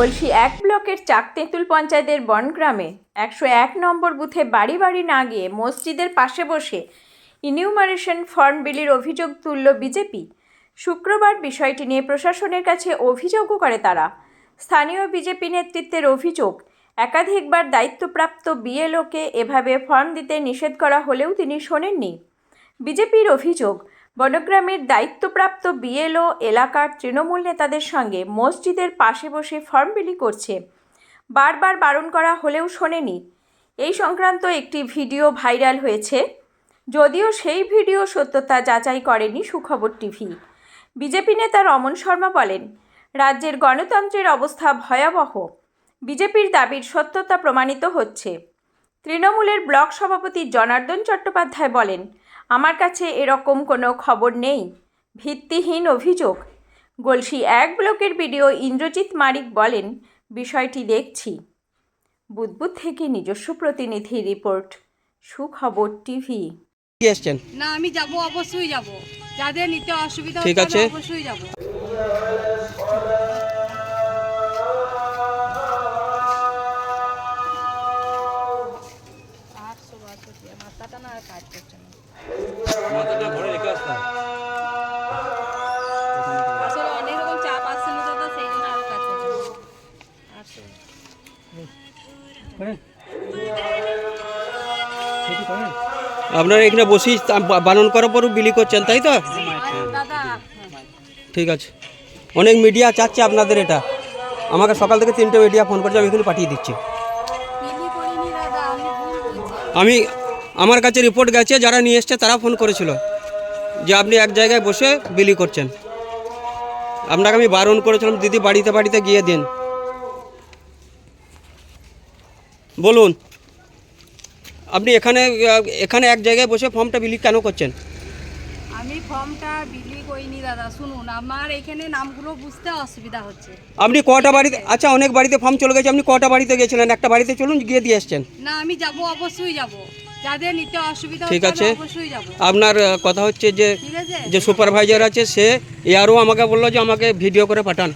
গলসি এক ব্লকের চাকতেঁতুল পঞ্চায়েতের বনগ্রামে একশো এক নম্বর বুথে বাড়ি বাড়ি না গিয়ে মসজিদের পাশে বসে ইনিউমারেশন ফর্ম বিলির অভিযোগ তুলল বিজেপি। শুক্রবার বিষয়টি নিয়ে প্রশাসনের কাছে অভিযোগও করে তারা। স্থানীয় বিজেপি নেতৃত্বের অভিযোগ, একাধিকবার দায়িত্বপ্রাপ্ত বিএলওকে এভাবে ফর্ম দিতে নিষেধ করা হলেও তিনি শোনেননি। বিজেপির অভিযোগ বনগ্রামের দায়িত্বপ্রাপ্ত বিএলও এলাকার তৃণমূল নেতাদের সঙ্গে মসজিদের পাশে বসে ফর্ম বিলি করছে। বারবার বারণ করা হলেও শোনেনি। এই সংক্রান্ত একটি ভিডিও ভাইরাল হয়েছে। যদিও সেই ভিডিও সত্যতা যাচাই করেনি সুখবর টিভি। বিজেপি নেতা রমন শর্মা বলেন, রাজ্যের গণতন্ত্রের অবস্থা ভয়াবহ। বিজেপির দাবির সত্যতা প্রমাণিত হচ্ছে। তৃণমূলের ব্লক সভাপতি জনার্দন চট্টোপাধ্যায় বলেন আমার কাছে এরকম কোনো খবর নেই। ভিত্তিহীন অভিযোগ। গলসি এক ব্লকের বিডিও ইন্দ্রজিৎ মারিক বলেন বিষয়টি দেখছি। বুদবুদ থেকে নিজস্ব প্রতিনিধি রিপোর্ট সুখবর টিভি। এসছেন? না আমি যাব অবশ্যই যাব। যাদের নিতে অসুবিধা ঠিক হচ্ছে আছে। অবশ্যই যাব। রকম না আরও কাজ করছে না। আটশো। আপনারা এখানে বসেই তা- বা- বারণ করার পরও বিলি করছেন তাই তো? ঠিক আছে। অনেক মিডিয়া চাচ্ছে আপনাদের এটা। আমাকে সকাল থেকে তিনটে মিডিয়া ফোন করছে আমি এখানে পাঠিয়ে দিচ্ছি। আমি আমার কাছে রিপোর্ট গেছে যারা নিয়ে এসছে তারা ফোন করেছিল যে আপনি এক জায়গায় বসে বিলি করছেন। আপনাকে আমি বারণ করেছিলাম দিদি বাড়িতে বাড়িতে গিয়ে দিন। বলুন আপনি এখানে এখানে এক জায়গায় বসে ফর্মটা বিলি কেন করছেন? আমি ফর্মটা বিলি করিনি দাদা শুনুন আমার এখানে নামগুলো বুঝতে অসুবিধা হচ্ছে। আপনি কটা বাড়িতে আচ্ছা অনেক বাড়িতে ফর্ম চলে গেছে আপনি কটা বাড়িতে গেছিলেন? একটা বাড়িতে চলুন গিয়ে দিয়ে এসছেন। না আমি যাব অবশ্যই যাব। যাদের নিতে অসুবিধা ঠিক আছে। অবশ্যই যাব। আপনার কথা হচ্ছে যে যে সুপারভাইজার আছে সে এয়ারও আমাকে বলল যে আমাকে ভিডিও করে পাঠান।